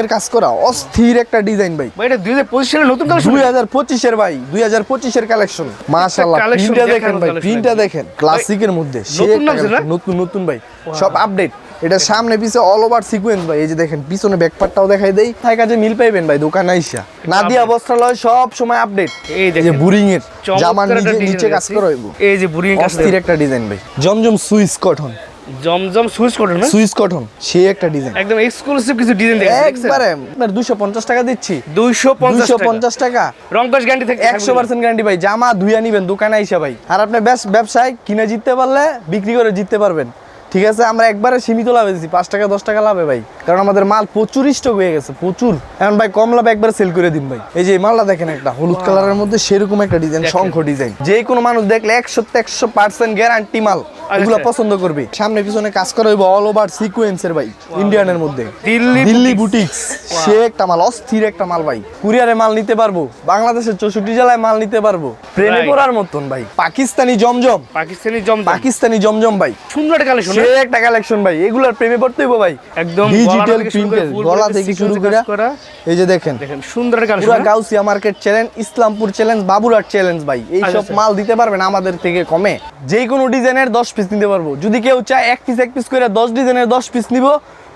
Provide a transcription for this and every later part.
এর কাজ করা অস্থির একটা ডিজাইন ভাই। ভাই এটা দুই হাজার পঁচিশ সালের নতুন কালেকশন দুই হাজার পঁচিশের ভাই দুই হাজার পঁচিশের কালেকশন collection প্রিন্টটা দেখেন ভাই প্রিন্টটা দেখেন। ক্লাসিকের মধ্যে নতুন নতুন ভাই। সব আপডেট এটা সামনে পিছে অল ওভার সিকোয়েন্স ভাই এই যে দেখেন পিছনে ব্যাকপার্টটাও দেখাই দেই। তাই কাজে মিল পাইবেন ভাই দোকান আইসা। নাদিয়া বস্ত্রালয় সব সময় আপডেট এই যে বুরিং এর জামার নিচে কাজ করা হইব। এই যে বুড়ি অস্থির একটা ডিজাইন ভাই। Zamzam Swiss cotton Zamzam Swiss করে না? সুইস কটন সে একটা ডিজাইন একদম এক্সক্লুসিভ কিছু ডিজাইন দেখেন একবারে আপনার দুশো পঞ্চাশ টাকা দিচ্ছি। 250 দুশো টাকা। পঞ্চাশ টাকা। রং গ্যারান্টি থেকে একশো পার্সেন্ট গ্যারান্টি ভাই জামা ধুইয়া নিবেন দোকানে আইসা ভাই। আর আপনি ব্যবস- ব্যবসায় কিনে জিততে পারলে বিক্রি করে জিততে পারবেন। ঠিক আছে আমরা একবারে সীমিত লাভে দিচ্ছি পাঁচ টাকা দশ টাকা লাভে ভাই। কারণ আমাদের মাল প্রচুর স্টক হয়ে গেছে প্রচুর। এখন ভাই কম লাভে একবার সেল করে দিন ভাই। এই যে মালটা দেখেন একটা হলুদ কালারের মধ্যে সেরকম একটা ডিজাইন শঙ্খ ডিজাইন যে কোনো মানুষ দেখলে একশো একশো পার্সেন্ট গ্যারান্টি মাল। এগুলো পছন্দ করবে। সামনে পিছনে কাজ করা হইব অল ওভার সিকুয়েন্সের ভাই ইন্ডিয়ানের মধ্যে। দিল্লি দিল্লি বুটিক্স সে একটা মাল অস্থির একটা মাল ভাই। কুরিয়ারে মাল নিতে পারব বাংলাদেশের চৌষট্টি জেলায় মাল নিতে পারব। প্রেমে পড়ার মতন ভাই পাকিস্তানি জমজম। পাকিস্তানি জমজম। পাকিস্তানি জমজম ভাই। সুন্দর একটা কালেকশন সে একটা কালেকশন ভাই এগুলার প্রেমে পড়তে হইব ভাই। একদম ডিজিটাল প্রিন্টের গলা থেকে শুরু করে এই যে দেখেন। দেখেন সুন্দর একটা পুরা collection Gausia market challenge Islampur challenge Baburhat challenge ভাই। এই আচ্ছা, সব আচ্ছা। মাল দিতে পারবেন আমাদের থেকে কমে। যে কোনো ডিজাইনের দশ পিস নিতে পারব। যদি কেউ চায় এক পিস এক পিস করে দশ ডিজাইনের দশ পিস নিব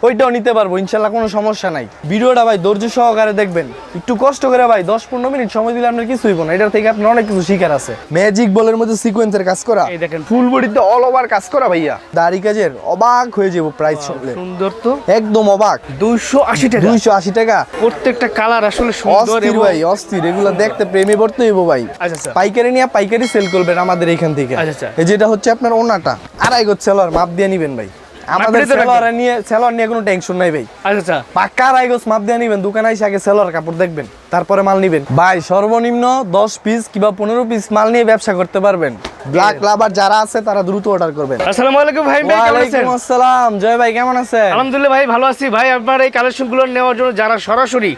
ওইটাও নিতে পারব ইনশাল্লাহ কোনো সমস্যা নাই। ভিডিওটা ভাই ধৈর্য সহকারে দেখবেন। একটু কষ্ট করে ভাই দশ পনেরো মিনিট সময় দিলে আপনার কিছু হইব না। এটার থেকে আপনার অনেক কিছু শিকার আছে। ম্যাজিক বলের মধ্যে সিকোয়েন্সের কাজ করা। এই দেখেন। ফুল বডিতে অল ওভার কাজ করা ভাইয়া। দাড়ি কাজের অবাক হয়ে যাব প্রাইস শুনলে। সুন্দর তো। একদম অবাক। দুইশো আশি টাকা। দুইশো আশি টাকা। প্রত্যেকটা কালার আসলে সুন্দর অস্থির ভাই অস্থির। এগুলো দেখতে প্রেমে পড়তে হইব ভাই। আচ্ছা, আচ্ছা। পাইকারি নিয়ে পাইকারি সেল করবেন আমাদের এখান থেকে। আচ্ছা। যেটা হচ্ছে আপনার ওনাটা। আড়াই সেলর মাপ দিয়ে নিবেন ভাই। আমাদের। সেলর নিয়ে সেলর নিয়ে কোনো টেনশন নাই ভাই। আচ্ছা আচ্ছা। পাক্কা গোছ মাপ দিয়ে নিবেন দোকানে এসে আগে সেলর কাপড় দেখবেন। তারপরে মাল নিবেন। ভাই সর্বনিম্ন দশ পিস কিংবা পনেরো পিস মাল নিয়ে ব্যবসা করতে পারবেন। ব্ল্যাক লাভার যারা আছে তারা দ্রুত অর্ডার করবেন। আসসালামু আলাইকুম ভাই ভাই কেমন আছেন? ওয়ালাইকুম আসসালাম। জয় ভাই কেমন আছেন? আলহামদুলিল্লাহ ভাই ভালো আছি। ভাই আপনার এই কালেকশনগুলো নেওয়ার জন্য যারা সরাসরি।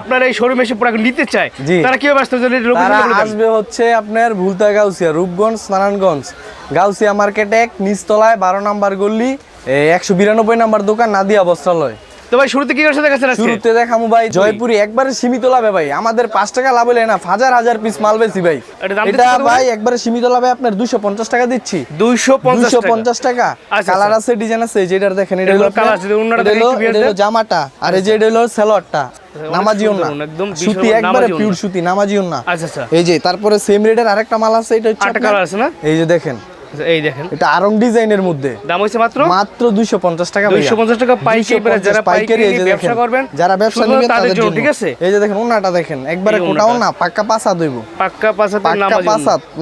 আপনার এই শোরুমে এসে প্রোডাক্ট নিতে চায়। তারা কীভাবে আসতে যদি তারা আসবে হচ্ছে আপনার ভুলতা গাউসিয়া রূপগঞ্জ নারায়ণগঞ্জ। গাউসিয়া মার্কেট এক নিচতলায় বারো নাম্বার গল্লি একশো বিরানব্বই নাম্বার দোকান নাদিয়া বস্ত্রালয়। তো ভাই শুরুতে কি দেখাচ্ছেন আজকে? শুরুতে দেখামু ভাই জয়পুরি একবারে সীমিত লাভে ভাই। আমাদের পাঁচ টাকা লাভ হলে না হাজার হাজার পিস মাল বেশি ভাই। এটা ভাই একবারে সীমিত লাভে আপনার দুশো পঞ্চাশ টাকা দিচ্ছি। দুইশো পঞ্চাশ দুশো পঞ্চাশ টাকা। আচ্ছা, কালার আচ্ছা। আছে ডিজাইন আছে যেটার দেখেন এটা হলো আপনার- আছে, অন্যটা জামাটা আর এই যে এটা হলো সেলোয়ারটা নামাজি সুন্দর, না একদম সুতি একবারে পিওর সুতি নামাজি না আচ্ছা আচ্ছা। এই যে তারপরে সেম রেটের আরেকটা মাল আছে এটা হচ্ছে আটটা কালার আছে না? এই যে দেখেন আচ্ছা, এই দেখেন। এটা আরং ডিজাইনের মধ্যে। দাম হয়েছে মাত্র? মাত্র দুইশো পঞ্চাশ টাকা ভাইয়া। দুইশো পঞ্চাশ টাকা পাইকারি যারা পাইকারি ব্যবসা করবেন যারা ব্যবসা নিবেন তাদের জন্য ঠিক আছে? এই যে দেখেন ওনাটা দেখেন একবারে কোটাও না পাক্কা পাসা দইব পাক্কা পাঁচাতে পাক্কা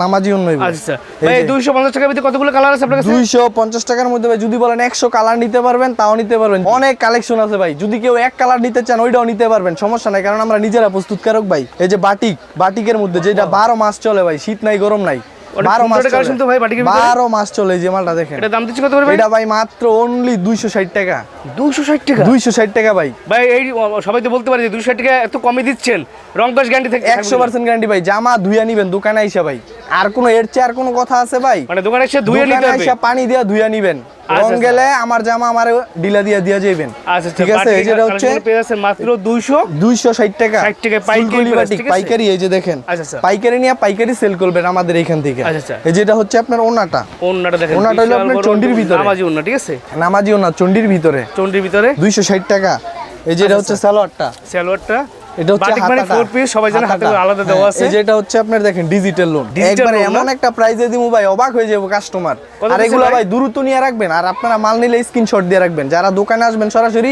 নামাজি নামাজি আচ্ছা ভাই দুইশো পঞ্চাশ টাকার ভিতরে কতগুলো কালার আছে আপনার কাছে? দুইশো পঞ্চাশ টাকার মধ্যে ভাই যদি বলেন একশো কালার নিতে পারবেন তাও নিতে পারবেন। অনেক কালেকশন আছে ভাই। যদি কেউ এক কালার নিতে চান ওইটাও নিতে পারবেন। সমস্যা নাই কারণ আমরা নিজেরা প্রস্তুতকারক ভাই। এই যে বাটিক বাটিকের মধ্যে যেটা বারো মাস চলে ভাই শীত নাই গরম নাই। বারো মাস সুন্দর তো ভাই বাটিকের বারো মাস চলে যে মালটা দেখেন। এটা দাম দিচ্ছি কত করে এটা ভাই মাত্র অনলি দুইশো ষাট টাকা। দুইশো ষাট টাকা? দুইশো ষাট টাকা ভাই। ভাই এই সবাই তো বলতে পারে যে দুশো ষাট টাকা এত কমে দিচ্ছেন। গ্যারান্টি থেকে একশো পার্সেন্ট গ্যারান্টি ভাই। জামা ধুয়ে নিবেন দোকানে আইসা ভাই। আর কোনো এর চেয়ে আর কোনো কথা আছে ভাই? মানে দোকানে এসে ধুয়ে নিতে পানি দিয়ে ধুয়ে নিবেন। রং আচ্ছা। গেলে আমার জামা আমার ডিলা দিয়া দিয়া যাইবেন। আচ্ছা ঠিক আছে এই যেটা হচ্ছে মাত্র দুইশো। দুইশো ষাট টাকা। 60 টাকায় পাইকারি? পাইকারি এই যে দেখেন। আচ্ছা, আচ্ছা। পাইকারি নিয়ে পাইকারি সেল করবেন আমাদের এখান থেকে। আচ্ছা, আচ্ছা। এই যেটা হচ্ছে আপনার ওনাটা ওন্নাটা দেখেন ওন্নাটা হলো আপনার বড় চণ্ডীর ভিতরে। নামাজি ওন্না ঠিক আছে? নামাজি ওনা চন্ডির ভিতরে। চন্ডির ভিতরে? দুইশো ষাট টাকা। এই যেটা হচ্ছে সালোয়ারটা। সালোয়ারটা? এটা হচ্ছে মানে হাতাটা। four সবাই জানে হাতে হাতাটা। আলাদা দেওয়া হ্যাঁ, আছে। যেটা হচ্ছে আপনার দেখেন ডিজিটাল লোন Digital একবারে loan না? এমন একটা প্রাইজে দিমু ভাই অবাক হয়ে যাব কাস্টমার আর এগুলো ভাই? ভাই দ্রুত নিয়ে রাখবেন আর আপনারা মাল নিলে স্ক্রিনশট দিয়ে রাখবেন যারা দোকানে আসবেন সরাসরি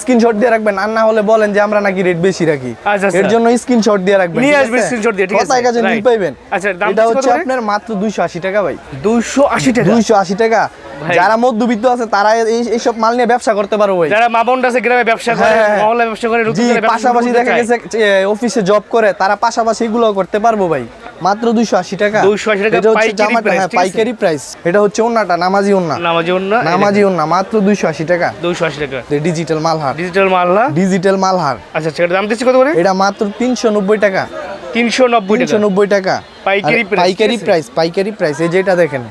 স্ক্রিনশট দিয়ে রাখবেন আর না হলে বলেন যে আমরা নাকি রেট বেশি রাখি আচ্ছা, আচ্ছা। এর জন্য স্ক্রিনশট দিয়ে রাখবেন নিয়ে ঠিক আসবেন আছে? screenshot দিয়ে, ঠিক আছে? কথায় কাজে মিল পাইবেন আচ্ছা, এটা হচ্ছে আপনার মাত্র দুইশো আশি টাকা ভাই দুইশো আশি টাকা দুইশো আশি টাকা ভাই। যারা মধ্যবিত্ত আছে তারা এই- এইসব মাল নিয়ে ব্যবসা করতে পারো ভাই। যারা মা বোনরা আছে গ্রামে ব্যবসা করে হ্যাঁ, হ্যাঁ। ব্যবসা করে জি পাশাপাশি দেখা গেছে অফিসে জব করে তারা পাশাপাশি এগুলো করতে পারব ভাই। মাত্র দুইশো আশি টাকা। 280 টাকা পাইকারি হ্যাঁ প্রাইস এটা হচ্ছে ওন্নাটা নামাজি ওন্না। নামাজি ওন্না নামাজি ওন্না মাত্র দুইশো আশি টাকা। দুইশো আশি টাকা। ডিজিটাল মালহার। ডিজিটাল মাল্লা ডিজিটাল মালহার। আচ্ছা সেটার দাম দিচ্ছি কত করে? এটা মাত্র তিনশো নব্বই টাকা। তিনশো নব্বই তিনশো টাকা নব্বই টাকা। পাইকারি price, পাইকারি প্রাইস পাইকারি প্রাইস এই যেটা দেখেন।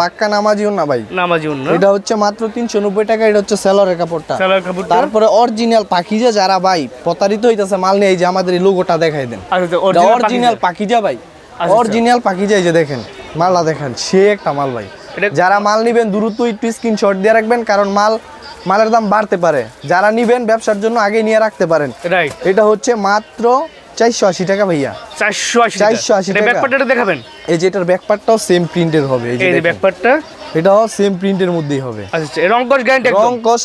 পাক্কা নামাজিও না ভাই। এটা হচ্ছে মাত্র তিনশো নব্বই টাকা এটা হচ্ছে সেলরের কাপড়টা। তারপরে অরিজিনাল পাখিজা যারা ভাই প্রতারিত হইতেছে মাল নিয়ে এই যে আমাদের এই লোগোটা দেখাই দেন। আচ্ছা অরিজিনাল পাখিজা ভাই। আচ্ছা। অরিজিনাল পাখিজা এই যে দেখেন দেখেন সে একটা মাল ভাই। যারা মাল নিবেন দ্রুত একটু স্ক্রিনশট দিয়ে রাখবেন কারণ মাল মালের দাম বাড়তে পারে। যারা নিবেন ব্যবসার জন্য আগে নিয়ে রাখতে পারেন। এটা হচ্ছে মাত্র চারশো আশি টাকা ভাইয়া। চারশো আশি 480 টাকা। ব্যাকপার্টটা দেখাবেন? এই যে এটার ব্যাকপার্টটাও সেম প্রিন্টের হবে। এই যে ব্যাকপার্টটা এটাও সেম প্রিন্টের মধ্যেই হবে। আচ্ছা আচ্ছা গ্যারান্টি রং কস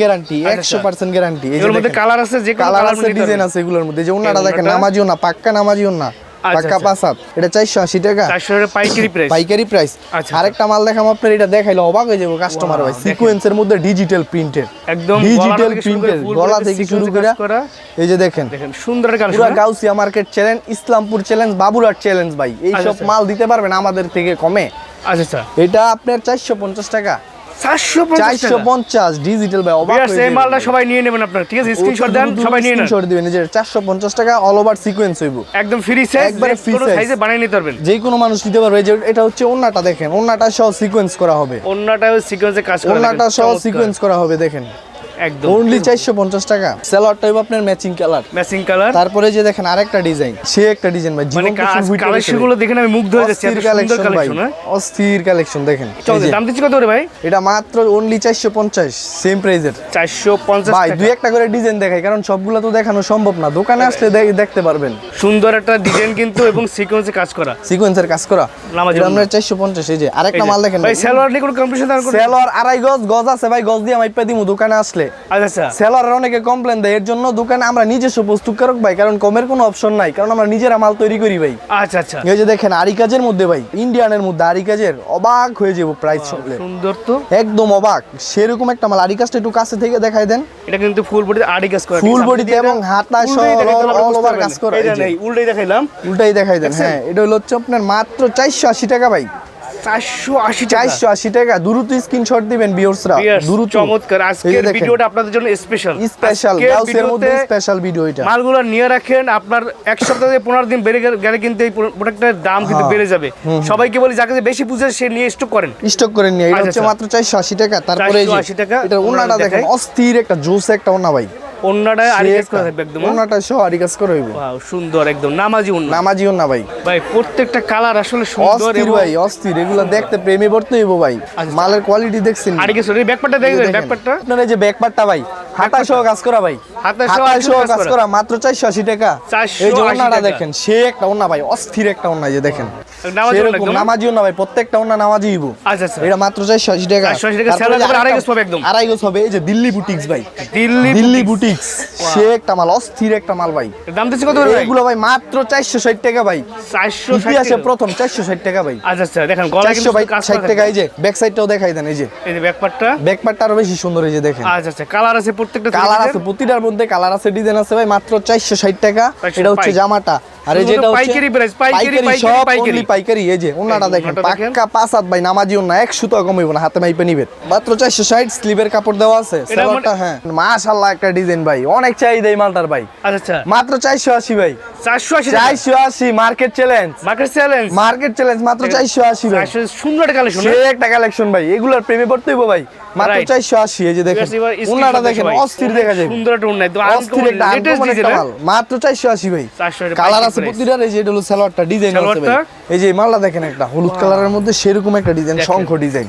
গ্যারান্টি আচ্ছা, একশো পার্সেন্ট গ্যারান্টি এর মধ্যে কালার আছে যে কালার আছে ডিজাইন আছে এগুলোর মধ্যে। যে ওনাটা দেখেন নামাজিও না পাক্কা নামাজিও না। পাক্কা আচ্ছা। পাসাত এটা চারশো আশি টাকা। চারশো টাকা পাইকারি প্রাইস পাইকারি প্রাইস আচ্ছা, আরেকটা মাল দেখাম আপনার এটা দেখাইলে অবাক হয়ে যাব কাস্টমার ভাই। সিকোয়েন্সের মধ্যে ডিজিটাল প্রিন্টের একদম ডিজিটাল গলা থেকে শুরু করে প্রিন্টের গলা থেকে শুরু করে এই যে দেখেন। দেখেন সুন্দর পুরো Gausia market challenge Islampur challenge Baburhat challenge ভাই। এই আচ্ছা, সব আচ্ছা। মাল দিতে পারবেন আমাদের থেকে কমে। আচ্ছা আচ্ছা। এটা আপনার চারশো পঞ্চাশ টাকা। চারশো চারশো পঞ্চাশ ডিজিটাল ভাই অবাক হয়ে এই মালটা সবাই নিয়ে নেবেন আপনারা ঠিক আছে? স্ক্রিনশট দেন সবাই নিয়ে নেন। স্ক্রিনশট দিবেন এই যে টাকা অল ওভার সিকোয়েন্স হইব। একদম ফ্রি সাইজ একবারে। সাইজে বানিয়ে নিতে পারবেন। যে কোনো মানুষ নিতে পারবে যে এটা হচ্ছে ওন্নাটা দেখেন ওন্নাটা সহ সিকোয়েন্স করা হবে। অন্যটাও সিকোয়েন্সে কাজ করা ওন্নাটা সহ সিকোয়েন্স করা হবে দেখেন। একদম। অনলি চারশো পঞ্চাশ টাকা। সেলারটা হইব আপনার ম্যাচিং কালার ম্যাচিং কালার তারপরে যে দেখেন আরেকটা ডিজাইন সে একটা ডিজাইন ভাই মানে জীবন কুসুম বুইটা কালেকশনগুলো দেখে আমি মুগ্ধ হয়ে যাচ্ছি এত সুন্দর কালেকশন ভাই কালেকশন হ্যাঁ? অস্থির কালেকশন দেখেন। এই চল যে, দাম দিচ্ছি কত করে ভাই? এটা মাত্র অনলি চারশো পঞ্চাশ সেম প্রাইজের চারশো পঞ্চাশ ভাই দুই একটা করে ডিজাইন দেখাই কারণ সবগুলো তো দেখানো সম্ভব না। দোকানে আসলে দেখতে পারবেন। সুন্দর একটা ডিজাইন কিন্তু এবং সিকোয়েন্সে কাজ করা। সিকোয়েন্সের কাজ করা। এই যে আরেকটা মাল দেখেন ভাই সেলোয়ার নিয়ে কোনো কম্পিটিশন দাঁড় করে সেলর আড়াই গজ গজ আছে ভাই গজ দিয়ে দিমু দোকানে আসলে। আচ্ছা আচ্ছা। সেলরের অনেকে কমপ্লেন দেয় এর জন্য দোকানে আমরা নিজস্ব প্রস্তুতকারক ভাই কারণ কমের কোনো অপশন নাই কারণ আমরা নিজেরা মাল তৈরি করি ভাই। আচ্ছা আচ্ছা। এই যে দেখেন আরি কাজের মধ্যে ভাই ইন্ডিয়ানের মধ্যে আরি কাজের অবাক হয়ে যাব প্রাইস শুনলে সুন্দর তো। একদম অবাক। সেরকম একটা মাল আরি কাজটা একটু কাছে থেকে দেখাই দেন। এটা কিন্তু ফুল বডি আড়ি কাজ করা body এবং হাতা সহ all over কাজ করা, এই উল্টাই দেখাইলাম। উল্টাই দেখাই দেন হ্যাঁ এটা হলো হচ্ছে আপনার মাত্র চারশো আশি টাকা ভাই। চারশো আশি টাকা। চারশো আশি টাকা। দ্রুত স্ক্রিনশট দিবেন বিয়র্সরা দ্রুত। চমৎকার। আজকের ভিডিওটা আপনাদের জন্য স্পেশাল স্পেশাল গাউসের মধ্যে স্পেশাল ভিডিও এটা। মালগুলো নিয়ে রাখেন। আপনার এক সপ্তাহ থেকে পনেরো দিন বেড়ে গেলে- গেলে কিন্তু এই প্রোডাক্টের দাম কিন্তু হ্যাঁ। বেড়ে যাবে। সবাইকে বলি যাকে বেশি বুঝে সে নিয়ে স্টক করেন। স্টক করে নিয়ে। এটা আচ্ছা, হচ্ছে আচ্ছা। মাত্র চারশো আশি টাকা। তারপরে 480 টাকা, এটা ওনাটা দেখেন অস্থির একটা জোস একটা ওনা ভাই। আড়ি সে কাজ করা থাকবে একদম সহ আরি কাজ করে হইব। Wow, সুন্দর একদম নামাজি নামাজি ভাই। ভাই প্রত্যেকটা কালার আসলে সুন্দর অস্থির ভাই অস্থির। এগুলো দেখতে প্রেমে পড়তে হইব ভাই। আচ্ছা। মালের কোয়ালিটি দেখছেন আড়ি কাজ এই দেখেন। ব্যাকপারটা আপনার এই যে ভাই হাতা সহ কাজ করা ভাই। হাতা সহ কাজ করা। মাত্র চারশো আশি টাকা। এই যে দেখেন সে একটা ওনা ভাই অস্থির একটা ওনা এই যে দেখেন। নামাজি উন্না সেরকম একদম। নামাজি ওনা ভাই প্রত্যেকটা ওনা নামাজি হইব। আচ্ছা আচ্ছা। এটা মাত্র চারশো আশি টাকা। 480 টাকা, আড়াই গজ পাবে একদম। আড়াই গজ হবে এই যে দিল্লি বুটিক্স ভাই। দিল্লি দিল্লি বুটিক্স সে একটা মাল অস্থির একটা মাল ভাই। দাম দিচ্ছি কত করে ভাই মাত্র চারশো ষাট টাকা ভাই। চারশো ইতিহাসে প্রথম চারশো ষাট টাকা ভাই। আচ্ছা আচ্ছা দেখেন চারশো ভাই ষাট টাকা এই যে ব্যাক সাইডটাও দেখাই দেন এই যে। এই যে ব্যাকপারটা ব্যাক আরও বেশি সুন্দর এই যে দেখেন। আচ্ছা আচ্ছা কালার আছে প্রত্যেকটা কালার আছে প্রতিটার মধ্যে কালার আছে ডিজাইন আছে ভাই মাত্র চারশো ষাট টাকা। এটা হচ্ছে জামাটা। আর যেটা পাইকারি সব পাইকারি। পাইকারি এই যে ওনাটা দেখেন পাক্কা পাঁচ হাত ভাই নামাজিও না এক সুতো কমাইব না হাতে মাইপে নিবেন। মাত্র চারশো ষাট স্লিভের কাপড় দেওয়া আছে সালোয়ারটা হ্যাঁ। একটা ডিজাইন ভাই অনেক চাহিদা এই মালটার ভাই। আচ্ছা আচ্ছা। মাত্র চারশো আশি ভাই। চারশো আশি চারশো আশি market challenge market challenge market challenge মাত্র চারশো আশি ভাই। সুন্দর একটা কালেকশন একটা কালেকশন ভাই এগুলোর প্রেমে পড়তে হইব ভাই। মাত্র চারশো আশি এই যে দেখেন ওনাটা দেখেন অস্থির দেখা যায় সুন্দর একটা উন্নয় অস্থির একটা মাল। মাত্র চারশো আশি ভাই। কালার আছে প্রতিটার এই যে এটা হলো সালোয়ারটা ডিজাইন আছে ভাই। এই যে মালটা দেখেন একটা হলুদ কালারের মধ্যে সেরকম একটা ডিজাইন শঙ্খ ডিজাইন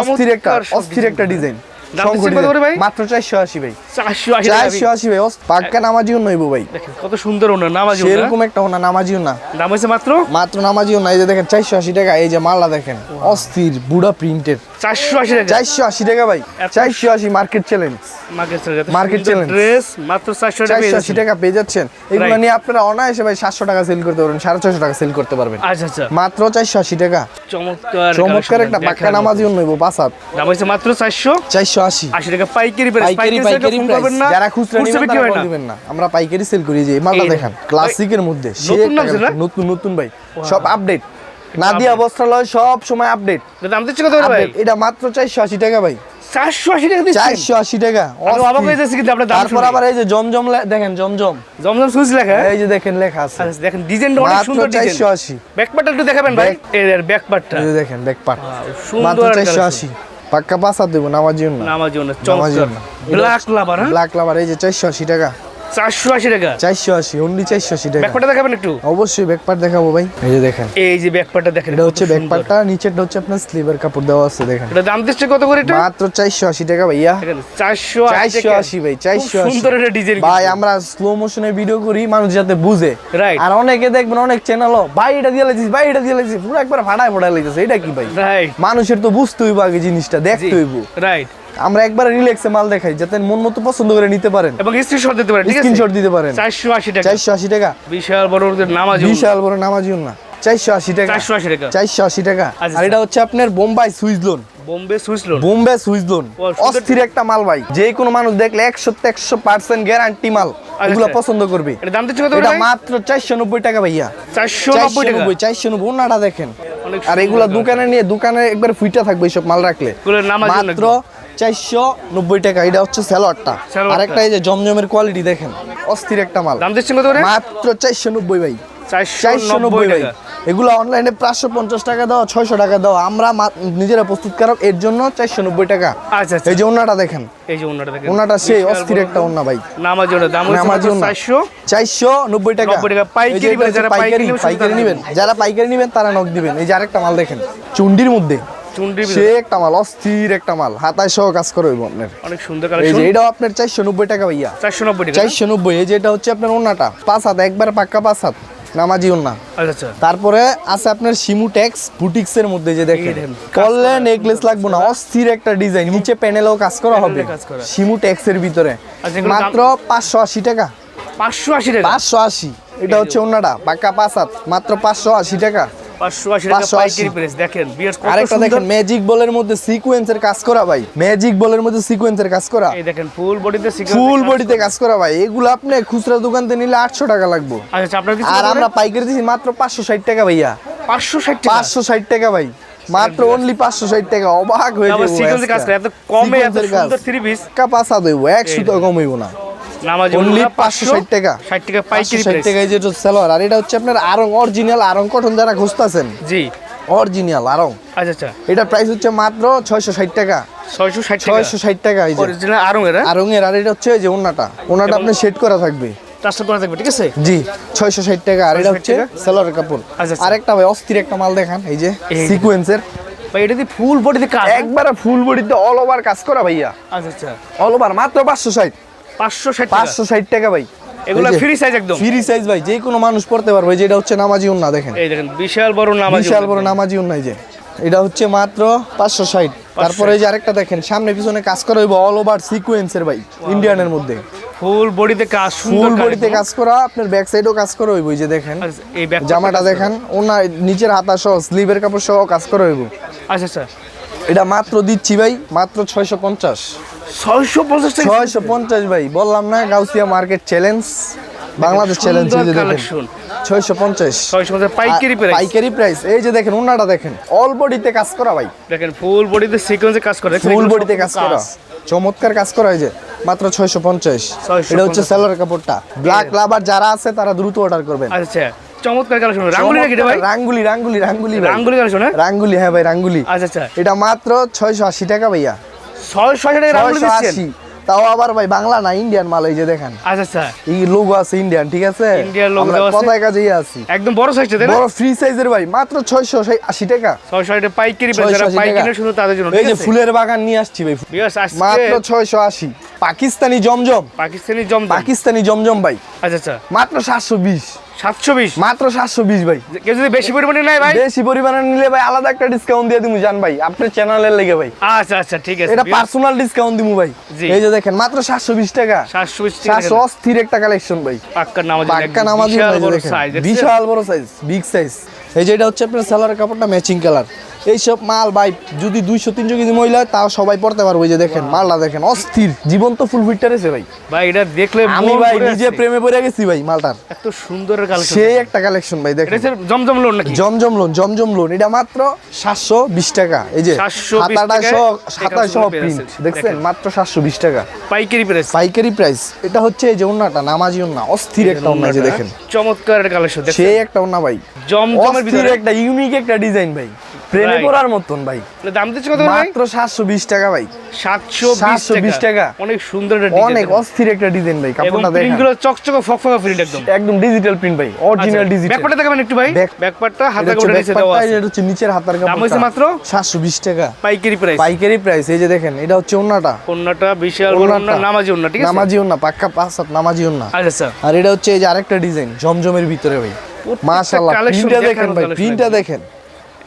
অস্থির একটা অস্থির একটা ডিজাইন দাম শঙ্খ দিচ্ছেন কত করে ডিজাইন ভাই? মাত্র চারশো আশি ভাই। চারশো আশি টাকা চারশো আশি ভাই পাক্কা নামাজিও নইব ভাই। কত সুন্দর উন্নয় নামাজ সেরকম একটা ওনা নামাজিও না দাম হয়েছে মাত্র? মাত্র নামাজিও না এই যে দেখেন চারশো আশি টাকা এই যে মালটা দেখেন অস্থির বুড়া প্রিন্টের। চারশো আশি টাকা। চারশো আশি টাকা ভাই চারশো আশি market challenge market Market dress মাত্র চারশো চারশো আশি টাকা পেয়ে যাচ্ছেন। এগুলো নিয়ে আপনারা অনায়াসে ভাই সাতশো টাকা সেল করতে পারবেন সাড়ে ছশো টাকা সেল করতে পারবেন। আচ্ছা আচ্ছা। মাত্র চারশো আশি টাকা। চমৎকার চমৎকার একটা পাক্কা দেখার নইব পাসাত দাম হয়েছে মাত্র চারশো। চারশো আশি। আশি টাকা পাইকারি পাইকারি পাইকারি করবেন না যারা খুচরা খুচরা নেবেন বিক্রি তারা হয় call না। আমরা পাইকারি সেল করি যে মালটা দেখেন ক্লাসিকের মধ্যে। নতুন একটা নামছে না? collection, নতুন নতুন ভাই। সব আপডেট নাদিয়া বস্ত্রালয় সব সময় আপডেট দাম দিচ্ছে কত ভাই? এটা মাত্র চারশো আশি টাকা ভাই। চারশো আশি টাকা দিচ্ছেন? চারশো আশি টাকা। অবাক হয়ে যাচ্ছি কিন্তু আপনার দাম তারপর আবার এই যে জমজম দেখেন জমজম। জমজম সুইচ লেখা এই যে দেখেন লেখা আছে। আচ্ছা, দেখেন ডিজাইনটা অনেক সুন্দর ডিজাইন চারশো আশি। ব্যাকপার্টটা একটু দেখাবেন ভাই। ব্যাক পার্টটা এই দেখেন ব্যাক পার্ট সুন্দর পাক্কা পাঁচ হাত দেবো নামার জন্য। ব্ল্যাক লাভার হ্যাঁ? ব্ল্যাক লাভার এই যে চারশো আশি টাকা। চারশো আশি টাকা। চারশো আশি অনলি চারশো আশি টাকা। ব্যাকপার্টটা দেখাবেন একটু? অবশ্যই ব্যাক দেখাবো ভাই। এই যে দেখেন। এই যে ব্যাকপার্টটা দেখেন এটা হচ্ছে কত ব্যাক সুন্দর। পার্টটা নিচেরটা হচ্ছে আপনার স্লিভের কাপড় দেওয়া আছে দেখেন। এটা দাম দিচ্ছে কত করে এটা? মাত্র চারশো আশি টাকা ভাইয়া। চারশো চারশো আশি ভাই চারশো আশি। সুন্দর একটা ডিজাইন ভাই আমরা স্লো মোশনে ভিডিও করি মানুষ যাতে বুঝে. আর অনেকে দেখবেন অনেক চ্যানেলও ভাই এটা দিয়ে ভাই এটা দিয়ে লাইছিস পুরো একবার ফাটায় ফাটায় লাইতেছে এটা কি ভাই? রাইট মানুষের তো বুঝতে হইব আগে জিনিসটা দেখতে হইব। রাইট আমরা একবার রিল্যাক্সে মাল দেখাই যাতে মন মতো পছন্দ করে নিতে পারেন। এবং স্ক্রিনশট দিতে পারেন ঠিক আছে? স্ক্রিনশট দিতে পারেন। চারশো আশি টাকা। চারশো আশি টাকা। বিশাল বড় ওদের নামাজ বিশাল বড় নামাজিউন না। চারশো আশি টাকা। চারশো আশি টাকা। চারশো আশি টাকা। আচ্ছা, আর এটা হচ্ছে আপনার Bombay Swiss lawn. Bombay Swiss lawn? Bombay Swiss lawn. অস্থির একটা মাল ভাই। যে কোনো মানুষ দেখলে একশো একশো পার্সেন্ট গ্যারান্টি মাল। এগুলো আচ্ছা। পছন্দ করবে। এটা দাম দিচ্ছে এটা মাত্র চারশো নব্বই টাকা ভাইয়া। চারশো চারশো নব্বই টাকা। নব্বই চারশো নব্বই ওনাটা দেখেন। আর এগুলা দোকানে নিয়ে দোকানে একবার ফুইটা থাকবে এইসব মাল রাখলে। এগুলো নামাজ মাত্র চারশো নব্বই টাকা। এটা হচ্ছে স্যালোয়ারটা। সালোয়ারটা। আর একটা এই যে জমজমের কোয়ালিটি দেখেন অস্থির একটা মাল। দাম দিচ্ছেন কত মাত্র চারশো নব্বই ভাই। চারশো নব্বই ভাই। এগুলো অনলাইনে পাঁচশো পঞ্চাশ টাকা দাও ছয়শো টাকা দাও। আমরা নিজেরা প্রস্তুতকারক এর জন্য চারশো নব্বই টাকা। আচ্ছা আচ্ছা। এই যে ওনাটা দেখেন। এই যে ওনাটা দেখেন। ওনাটা সেই অস্থির একটা ওনা ভাই। নামাজ জন্য দাম হচ্ছে জন্য। চারশো। চারশো নব্বই টাকা। পাইকারি যারা পাইকারি নেবেন যারা পাইকারি নেবেন তারা নক দিবেন। এই যে আরেকটা মাল দেখেন। চুন্ডির মধ্যে। চুন্ডি সে একটা মাল অস্থির একটা মাল হাতায় সহ কাজ করে হইব আপনার অনেক সুন্দর কালেকশন যে এটাও আপনার চারশো নব্বই টাকা ভাইয়া। টাকা এই যে এটা হচ্ছে আপনার পাঁচ হাত একবার পাক্কা পাঁচ হাত নামাজি আচ্ছা আচ্ছা। তারপরে আছে আপনার শিমু ট্যাক্স বুটিক্স এর মধ্যে যে দেখেন। করলে নেকলেস লাগবে না অস্থির একটা ডিজাইন। নিচে প্যানেলেও কাজ করা হবে। শিমু ট্যাক্স এর ভিতরে মাত্র পাঁচশো আশি টাকা। পাঁচশো আশি টাকা? পাঁচশো আশি। এটা হচ্ছে ওনাটা পাক্কা পাঁচ হাত মাত্র পাঁচশো আশি টাকা। পাঁচশো আশি টাকা পাইকারি প্রাইস দেখেন বিয়ার্স কত আরেকটা দেখেন ম্যাজিক বলের মধ্যে সিকোয়েন্সের কাজ করা ভাই। ম্যাজিক বলের মধ্যে সিকোয়েন্সের কাজ করা। এই দেখেন ফুল বডিতে ফুল বডিতে কাজ করা ভাই। এগুলো আপনি খুচরা দোকানতে নিলে আটশো টাকা লাগবে। আচ্ছা আচ্ছা আর আমরা পাইকারি দিচ্ছি মাত্র পাঁচশো ষাট টাকা ভাইয়া। পাঁচশো ষাট টাকা? পাঁচশো ষাট টাকা ভাই। মাত্র অনলি পাঁচশো ষাট টাকা। অবাক হয়ে যাব সিকোয়েন্সের কাজ এত কমে এত। সুন্দর থ্রি পিস টাকা কম হইব না। নামাজ অনলি পাঁচশো ষাট টাকা। ষাট টাকা পাইকারি ষাট প্রাইস টাকায় যেটা সেলোয়ার আর এটা হচ্ছে আপনার আরং অরিজিনাল আরং কটন যারা খুঁজতেছেন। জি। অরিজিনাল আরং। আচ্ছা আচ্ছা। এটার প্রাইস হচ্ছে মাত্র ছয়শো ষাট টাকা। ছয়শো ষাট টাকা? ছয়শো ষাট টাকা এই যে। অরিজিনাল আরং এর আরং এর আর এটা হচ্ছে এই যে ওনাটা ওনাটা আপনার সেট করা থাকবে। ট্রান্সফার করা থাকবে ঠিক আছে? জি ছয়শো ষাট টাকা আর এটা হচ্ছে টাকা? কাপড়। আচ্ছা, আচ্ছা। আরেকটা ভাই অস্থির একটা মাল দেখান এই যে। সিকোয়েন্সের ভাই এটা ফুল বডিতে কাজ হ্যাঁ? একবারে ফুল বডিতে অল ওভার কাজ করা ভাইয়া। আচ্ছা আচ্ছা। অল ওভার মাত্র পাঁচশো ষাট। পাঁচশো ষাট টাকা। পাঁচশো ষাট টাকা ভাই। এগুলো ফ্রি সাইজ একদম। ফ্রি সাইজ ভাই যে কোনো মানুষ পড়তে পারবে যেটা হচ্ছে নামাজি উন্না দেখেন। এই দেখেন বিশাল বড় নামাজ বিশাল বড় নামাজি উন্নাই যে। এটা হচ্ছে মাত্র পাঁচশো ষাট। তারপরে এই যে আরেকটা দেখেন সামনে পিছনে কাজ করা হইব অল ওভার সিকোয়েন্সের ভাই ইন্ডিয়ানের মধ্যে। ফুল বডিতে কাজ ফুল বডিতে কাজ করা আপনার ব্যাক সাইডও কাজ করা হইব যে দেখেন। আচ্ছা, এই জামাটা দেখেন ওনা নিচের হাতা সহ স্লিভের কাপড় সহ কাজ করা হইব। আচ্ছা আচ্ছা। এটা মাত্র দিচ্ছি ভাই মাত্র ছয়শো পঞ্চাশ। ছয়শো পঞ্চাশ ছয়শো পঞ্চাশ ভাই বললাম না Gausia market challenge Bangladesh challenge দেখেন। ছয়শো পঞ্চাশ। পাইকারি প্রাইস পাইকারি প্রাইস এই যে দেখেন ওনাটা দেখেন। অল বডিতে কাজ করা ভাই। দেখেন ফুল বডিতে সিকোয়েন্সে কাজ করে। ফুল বডিতে কাজ করা। চমৎকার কাজ করা হয়েছে মাত্র ছয়শো পঞ্চাশ। 650 এটা হচ্ছে সেলার কাপড়টা। ব্ল্যাক লাভার যারা আছে তারা দ্রুত অর্ডার করবেন। আচ্ছা চমৎকার কালেকশন রাঙ্গুলি নাকি ভাই? রাঙ্গুলি রাঙ্গুলি রাঙ্গুলি রাঙ্গুলি কালেকশন হ্যাঁ? রাঙ্গুলি হ্যাঁ ভাই রাঙ্গুলি। আচ্ছা আচ্ছা। এটা মাত্র ছয়শো আশি টাকা ভাইয়া। ছয়শো আশি তাও আবার ভাই বাংলা না ইন্ডিয়ান মাল এই যে দেখেন। আচ্ছা আচ্ছা। এই লোগো আছে ইন্ডিয়ান ঠিক আছে। কথায় কাজেই আছি। একদম বড় সাইজটা তাই বড় ফ্রি সাইজের ভাই মাত্র ছয়শো আশি টাকা। ছয়শো আশি টাকা পাইকারি 680 পাইকারি শুধু তাদের জন্য এই যে ফুলের বাগান নিয়ে আসছি ভাই মাত্র ছয়শো আশি। পাকিস্তানি জমজম। পাকিস্তানি জম পাকিস্তানি জমজম ভাই। আচ্ছা আচ্ছা। মাত্র সাতশো বিশ। সাতশো বিশ? মাত্র সাতশো বিশ ভাই। কেউ যদি বেশি পরিমাণে নেয় ভাই? বেশি পরিমাণে নিলে ভাই আলাদা একটা ডিসকাউন্ট দিয়ে দিমু জান ভাই। আপনার চ্যানেলের লেগে ভাই। আচ্ছা আচ্ছা ঠিক আছে। এটা পার্সোনাল ডিসকাউন্ট দিমু ভাই। এই যে দেখেন মাত্র সাতশো বিশ টাকা। সাতশো বিশ সাতশো অস্থির একটা কালেকশন ভাই। নামাজ পাক্কা নামাজি বিশাল বড়। সাইজ বড় সাইজ বিগ সাইজ এই যে এটা হচ্ছে আপনার সালোয়ারের কাপড়টা ম্যাচিং কালার এইসব মাল ভাই যদি দুইশো তিনশো কেজি মহিলা হয়, তাও সবাই পড়তে পারব যে দেখেন মালটা দেখেন অস্থির জীবন্ত ফুল ফিটটা রয়েছে ভাই। ভাই এটা দেখলে আমি ভাই নিজে প্রেমে পড়ে গেছি ভাই মালটার। এত সুন্দর কালেকশন সেই একটা কালেকশন ভাই দেখেন। জমজম লোন নাকি? জমজম লোন জমজম লোন এটা মাত্র সাতশো বিশ টাকা। এই যে 720 প্রিন্ট দেখছেন? মাত্র সাতশো বিশ টাকা। পাইকারি প্রাইস পাইকারি প্রাইস এটা হচ্ছে এই যে ওন্নাটা নামাজি ওন্না অস্থির একটা ওন্না যে দেখেন। চমৎকার কালেকশন সেই একটা ওন্না ভাই। জমজমের ভিতরে একটা ইউনিক একটা ডিজাইন ভাই। প্রেমে পড়ার মতন ভাই। দাম দিচ্ছে কত মাত্র সাতশো বিশ টাকা ভাই। 720 720 টাকা। অনেক সুন্দর একটা ডিজাইন অনেক অস্থির একটা ডিজাইন ভাই কাপড়টা দেখেন। চকচকে ফকফকা প্রিন্ট একদম। একদম ডিজিটাল প্রিন্ট ভাই অরিজিনাল ডিজিটাল ব্যাকপার্টটা দেখাবেন একটু ভাই। ব্যাকপার্টটা হাতে নিচে দেওয়া আছে। এটা হচ্ছে নিচের হাতার দাম মাত্র সাতশো বিশ টাকা। পাইকারি প্রাইস পাইকারি প্রাইস এই যে দেখেন এটা হচ্ছে ওন্নাটা। ওন্নাটা বিশাল ওন্না নামাজি ওন্না ঠিক আছে? নামাজি ওন্না পাক্কা পাঁচ সাত নামাজি ওন্না। আচ্ছা স্যার আর এটা হচ্ছে এই যে আরেকটা ডিজাইন জমজমের ভিতরে ভাই। মাশাআল্লাহ প্রিন্টটা দেখেন ভাই প্রিন্টটা দেখেন।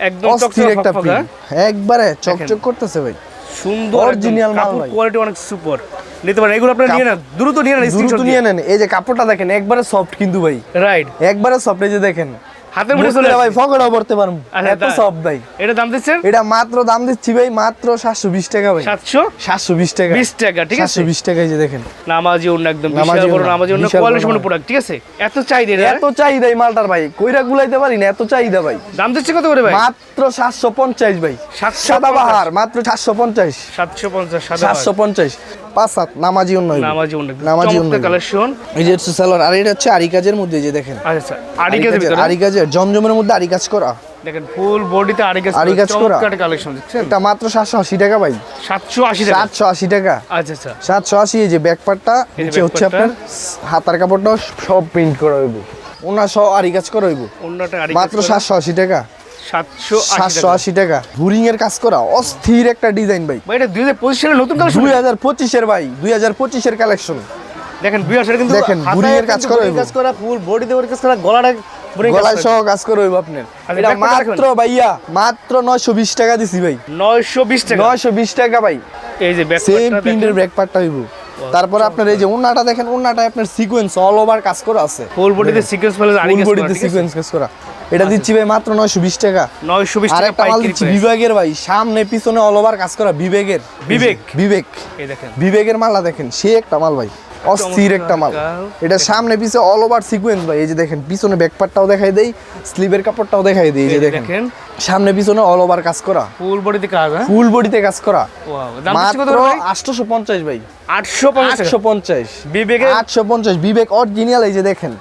একদম অস্থির একটা প্রিন্ট। একবারে চকচক করতেছে ভাই। সুন্দর অরিজিনাল মাল ভাই। কোয়ালিটি অনেক সুপার নিতে পারেন এগুলো আপনারা নিয়ে নেন দ্রুত নিয়ে নেন দ্রুত নিয়ে নেন। এই যে কাপড়টা দেখেন একবারে সফট কিন্তু ভাই। রাইট একবারে সফট এই যে দেখেন। হাতের মধ্যে চলে ভাই ফকড়াও পড়তে পারব। আচ্ছা, এত? সফট ভাই। এটা দাম দিচ্ছেন? এটা মাত্র দাম দিচ্ছি ভাই মাত্র সাতশো বিশ টাকা ভাই। সাতশো? সাতশো বিশ টাকা। বিশ টাকা ঠিক আছে? সাতশো বিশ টাকা এই যে দেখেন। নামাজি ওন্না একদম বিশাল বড় নামাজি বড় কোয়ালিটি সম্পন্ন প্রোডাক্ট ঠিক আছে? এত চাহিদা এটা এত চাহিদা এই মালটার ভাই। কইরা গুলাইতে পারি না এত চাহিদা ভাই। দাম দিচ্ছে কত করে ভাই? মাত্র সাতশো পঞ্চাশ ভাই। 750 সাদা বাহার মাত্র সাতশো পঞ্চাশ। সাতশো পঞ্চাশ সাদা সাতশো পঞ্চাশ। পাঁচ সাত নামাজি নামাজি ওন্না নামাজি চমৎকার কালেকশন এই যে হচ্ছে সালোয়ার আর এটা হচ্ছে আরি কাজের মধ্যে যে দেখেন। আচ্ছা আড়ি ভিতরে? আরি কাজের জমজমের মধ্যে আরি কাজ করা। দেখেন ফুল বডিতে আড়ি কেজি আড়ি কাজ করা। চমৎকার কালেকশন দেখছেন? এটা মাত্র সাতশো আশি টাকা ভাই। টাকা? আচ্ছা আচ্ছা। এই যে ব্যাক পার্টটা নিচে হচ্ছে আপনার হাতার কাপড়টা সব প্রিন্ট করা হইব। ওনার সহ আরি কাজ করা হইব। মাত্র সাতশো আশি টাকা। সাতশো আশি টাকা আশি এর কাজ করা অস্থির একটা ডিজাইন ভাই। ভাই এটা দুই হাজার পঁচিশ সালের নতুন দুই হাজার পঁচিশের ভাই দুই হাজার পঁচিশের কালেকশন দেখেন বিয়ার কিন্তু দেখেন, হাতায় বুড়ির কাজ করা কাজ করা ফুল বডিতে বুড়ির কাজ করা গলাটা গলায় সহ কাজ করে হইব আপনার। আচ্ছা, এটা মাত্র ভাইয়া টাকা দিছি ভাই। নয়শো বিশ টাকা। নয়শো বিশ টাকা ভাই। এই যে ব্যাক সেম প্রিন্টের ব্যাক পার্টটা হইব। তারপরে আপনার এই যে ওন্নাটা দেখেন ওন্নাটা আপনার সিকোয়েন্স অল ওভার কাজ করা আছে। ফুল বডিতে সিকোয়েন্স ফেলে আড়ি ফুল বডিতে সিকোয়েন্স কাজ করা। এটা দিচ্ছি ভাই মাত্র নয়শো বিশ টাকা। নয়শো বিশ টাকা মাল দিচ্ছি বিবেকের ভাই সামনে পিছনে অল ওভার কাজ করা বিবেকের। বিবেক? বিবেক। বিবেকের মালা দেখেন সে একটা মাল ভাই অস্থির একটা মাল। এটা সামনে পিছে অল ওভার সিকোয়েন্স ভাই এই যে দেখেন পিছনে ব্যাকপার্টটাও দেখাই দেই স্লিভের কাপড়টাও দেখাই দেই এই যে দেখেন। সামনে পিছনে অল ওভার কাজ করা। ফুল বডিতে কাজ হ্যাঁ? ফুল বডিতে কাজ করা। মাত্র ভাই আটশোশো পঞ্চাশ ভাই? আটশো পঞ্চাশ আটশো পঞ্চাশ বিবেকের? আটশো পঞ্চাশ বিবেক অরিজিনাল এই যে দেখেন।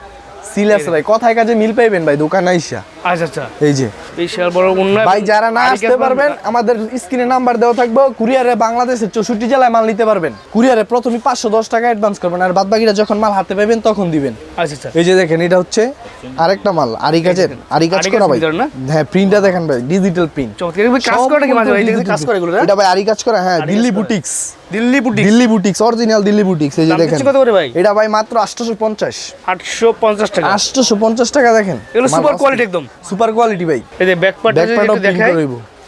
সিলেস ভাই কথায় কাজে মিল পাইবেন ভাই দোকানে আইসা। আচ্ছা আচ্ছা। এই যে বিশাল বড় উন্নয়ন। ভাই যারা না আসতে পারবেন আমাদের স্ক্রিনে নাম্বার দেওয়া থাকবে কুরিয়ারে বাংলাদেশের চৌষট্টি জেলায় মাল নিতে পারবেন। কুরিয়ারে প্রথমে পাঁচশো দশ টাকা অ্যাডভান্স করবেন আর বাদ বাকিটা যখন মাল হাতে পাবেন তখন দিবেন। আচ্ছা আচ্ছা। এই যে দেখেন এটা হচ্ছে আরেকটা মাল আরি কাজের আরি কাজ করা ভাই। হ্যাঁ প্রিন্টটা দেখেন ভাই ডিজিটাল প্রিন্ট কাজ করে মাঝে ভাই? কাজ করে এগুলো এটা ভাই আরি কাজ করা হ্যাঁ Delhi boutiques Delhi boutique Delhi boutiques original Delhi boutiques এই যে দেখেন। কত করে ভাই? এটা ভাই মাত্র আটশোশো পঞ্চাশ। আটশো পঞ্চাশ টাকা আটশোশো পঞ্চাশ টাকা দেখেন। এগুলো সুপার কোয়ালিটি একদম। সুপার কোয়ালিটি ভাই। এই যে ব্যাক পার্টটা যদি দেখাই।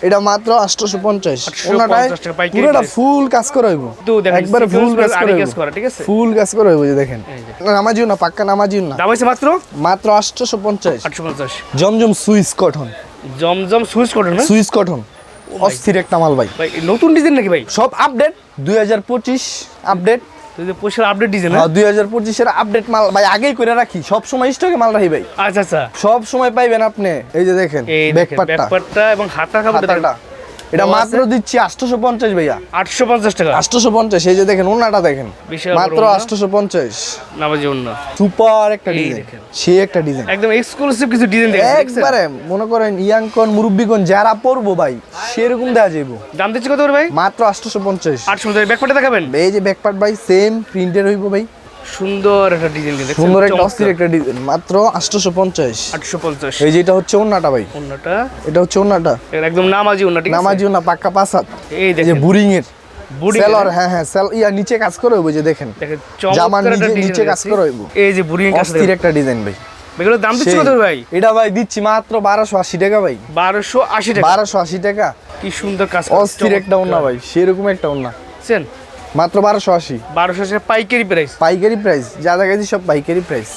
এটা মাত্র 850 850 ওনাটায় পুরোটা ফুল কাজ করা হইব। একবারে ফুল কাজ করা হইব। ঠিক আছে? ফুল কাজ করা হইব যে দেখেন। নামাজিও না পাক্কা নামাজিও না। দাম হয়েছে মাত্র? মাত্র 850 আটশো পঞ্চাশ Zamzam Swiss cotton Zamzam Swiss করুন না? সুইস কটন অস্থির একটা মাল ভাই। ভাই নতুন ডিজাইন নাকি ভাই? সব আপডেট 2025 আপডেট আপডেট ডিজাইন হ্যাঁ? 2025 এর আপডেট মাল ভাই আগেই করে রাখি সব সময় স্টকে মাল রাখি ভাই। আচ্ছা আচ্ছা। সব সময় পাইবেন আপনি এই যে দেখেন এই ব্যাক দেখেন। এবং এটা মাত্র দিচ্ছি 850 ভাইয়া। আটশো পঞ্চাশ টাকা? আটশোশো পঞ্চাশ এই যে দেখেন ওনাটা দেখেন। মাত্র ওড়না। আটশোশো পঞ্চাশ নামাজি অন্য সুপার একটা ডিজাইন। সে একটা ডিজাইন। একদম এক্সক্লুসিভ কিছু ডিজাইন দেখেন? একবারে মনে করেন ইয়াংকন মুরব্বিকন যারা পড়ব ভাই সেরকম দেওয়া যাইব। দাম দিচ্ছে কত ভাই? মাত্র আটশোশো পঞ্চাশ আটশো পঞ্চাশ ব্যাকপার্টে দেখাবেন? এই যে ব্যাকপার্ট ভাই সেম প্রিন্টের হইব ভাই। সুন্দর একটা ডিজাইন কিন্তু সুন্দর একটা অস্থির একটা ডিজাইন মাত্র আটশোশো পঞ্চাশ আটশো পঞ্চাশ এই যে এটা হচ্ছে ওন্নাটা ভাই। অন্যটা এটা হচ্ছে ওন্নাটা। একদম নামাজি অন্য ঠিক আছে? নামাজিও না পাক্কা পাঁচ হাত। এই দেখেন। বুরিং এর সেলর হ্যাঁ হ্যাঁ সেল ইয়া নিচে কাজ করে হইব যে দেখেন। দেখেন জামার চমৎকার একটা নিচে- নিচে কাজ করা হইবো। এই যে বুড়ি কাজ অস্থির একটা ডিজাইন ভাই। এগুলোর দাম দিচ্ছে কত ভাই? এটা ভাই দিচ্ছি মাত্র বারোশো আশি টাকা ভাই। বারোশো আশি টাকা। বারোশো আশি টাকা। কি সুন্দর কাজ অস্থির একটা ওন্না ভাই সেরকম একটা ওন্না। বুঝছেন মাত্র বারোশো আশি। বারোশো আশি পাইকারি প্রাইস পাইকারি প্রাইস যা দেখা সব পাইকারি প্রাইস